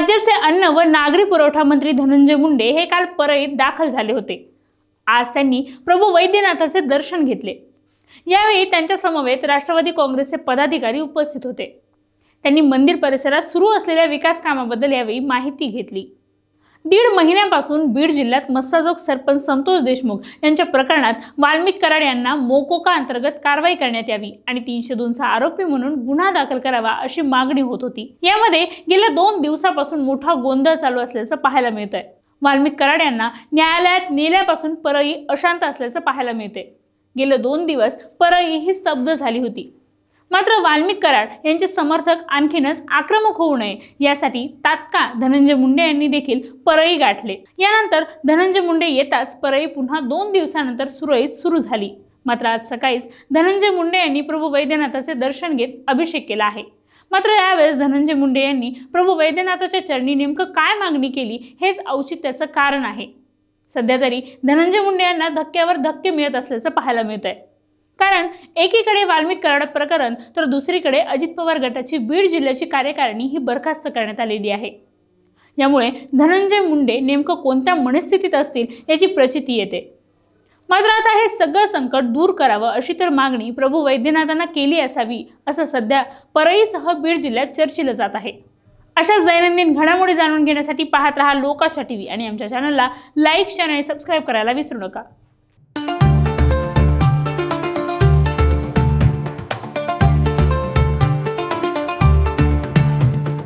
राज्याचे अन्न व नागरी पुरवठा मंत्री धनंजय मुंडे हे काल परळीत दाखल झाले होते. आज त्यांनी प्रभू वैद्यनाथाचे दर्शन घेतले. यावेळी त्यांच्या समवेत राष्ट्रवादी काँग्रेसचे पदाधिकारी उपस्थित होते. त्यांनी मंदिर परिसरात सुरू असलेल्या विकास कामाबद्दल यावेळी माहिती घेतली. दीड महिन्यापासून बीड जिल्ह्यात मस्साजोग सरपंच संतोष देशमुख यांच्या प्रकरणात वाल्मिक कराड यांना मोकोका अंतर्गत कारवाई करण्यात यावी आणि तीनशे दोनचा आरोपी म्हणून गुन्हा दाखल करावा अशी मागणी होत होती. यामध्ये गेल्या दोन दिवसापासून मोठा गोंधळ चालू असल्याचं पाहायला मिळत आहे वाल्मिक कराड यांना न्यायालयात नेल्यापासून परळी अशांत असल्याचं पाहायला मिळते गेले दोन दिवस परळी ही स्तब्ध झाली होती. मात्र वाल्मिक कराड यांचे समर्थक आणखीनच आक्रमक होऊ नये यासाठी तात्काळ धनंजय मुंडे यांनी देखील परळी गाठले. यानंतर धनंजय मुंडे येताच परळी पुन्हा दोन दिवसानंतर सुरळीत सुरू झाली. मात्र आज सकाळीच धनंजय मुंडे यांनी प्रभू वैद्यनाथाचे दर्शन घेत अभिषेक केला आहे. मात्र यावेळेस धनंजय मुंडे यांनी प्रभू वैद्यनाथाच्या चरणी नेमकं काय मागणी केली हेच औचित्याचं कारण आहे. सध्या तरी धनंजय मुंडे यांना धक्क्यावर धक्के मिळत असल्याचं पाहायला मिळत आहे कारण एकीकडे वाल्मिक कराड प्रकरण तर दुसरीकडे अजित पवार गटाची बीड जिल्ह्याची कार्यकारिणी ही बरखास्त करण्यात आलेली आहे. यामुळे धनंजय मुंडे नेमकं कोणत्या मनस्थितीत असतील याची प्रचिती येते. मात्र आता हे सगळं संकट दूर करावं अशी तर मागणी प्रभू वैद्यनाथांना केली असावी असं सध्या परळीसह बीड जिल्ह्यात चर्चिलं जात आहे. अशाच दैनंदिन घडामोडी जाणून घेण्यासाठी पाहत रहा लोकाशा टी व्ही आणि आमच्या चॅनलला लाईक शेअर आणि सबस्क्राईब करायला विसरू नका.